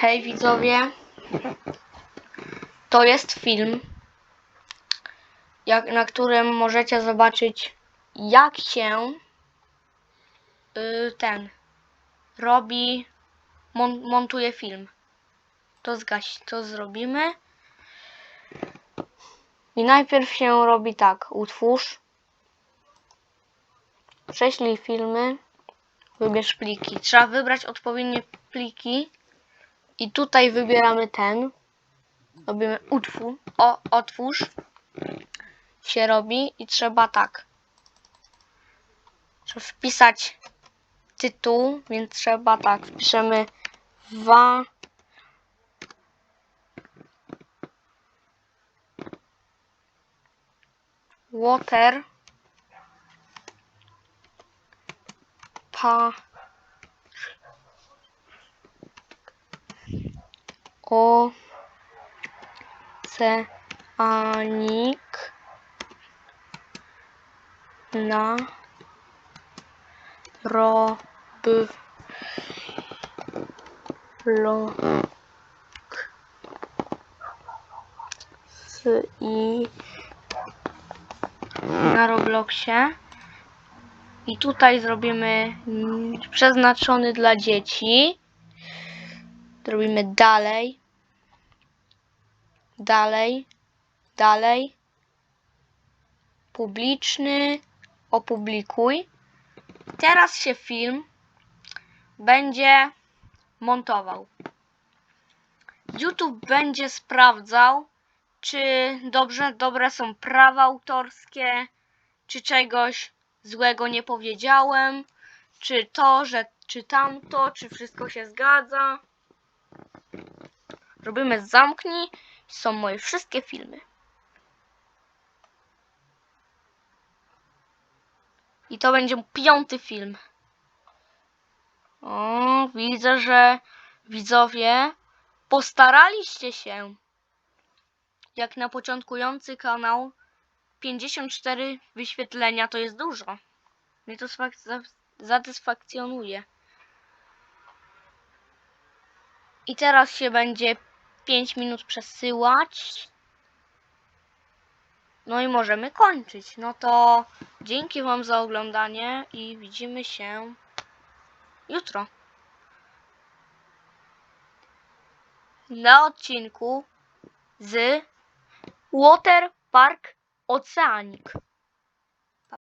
Hej widzowie, to jest film, jak, na którym możecie zobaczyć jak się y, ten robi, mon, montuje film. To zgaś, to zrobimy. I najpierw się robi tak, utwórz, prześlij filmy, wybierz pliki. Trzeba wybrać odpowiednie pliki. I tutaj wybieramy ten. Robimy utwórz. O, otwórz. Się robi i trzeba tak. Trzeba wpisać tytuł, więc trzeba tak. Wpiszemy wa. Water. Pa. Oceanik na rob lo i na Robloxie. I tutaj zrobimy przeznaczony dla dzieci Robimy dalej. Dalej. Dalej. Publiczny. Opublikuj. Teraz się film będzie montował. YouTube będzie sprawdzał, czy dobrze, dobre są prawa autorskie, czy czegoś złego nie powiedziałem, czy to, że czy tamto, czy wszystko się zgadza. Robimy zamknij. Są moje wszystkie filmy. I to będzie piąty film. O, widzę, że widzowie postaraliście się. Jak na początkujący kanał 54 wyświetlenia to jest dużo. Mnie to sfak- satysfakcjonuje. I teraz się będzie 5 minut przesyłać. No i możemy kończyć. No to dzięki Wam za oglądanie i widzimy się jutro. Na odcinku z Water Park Oceanik.